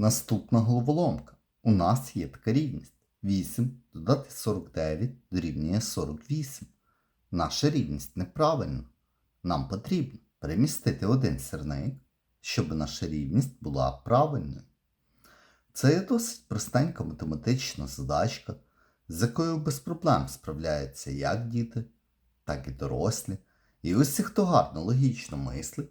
Наступна головоломка. У нас є така рівність. 8 додати 49 дорівнює 48. Наша рівність неправильна. Нам потрібно перемістити один сірник, щоб наша рівність була правильною. Це є досить простенька математична задачка, з якою без проблем справляються як діти, так і дорослі. І усі, хто гарно логічно мислить,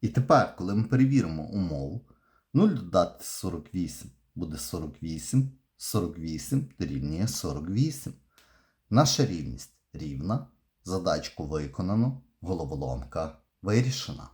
І тепер, коли ми перевіримо умову, 0 додати 48 буде 48, 48 дорівнює 48. Наша рівність рівна, задачку виконано, головоломка вирішена.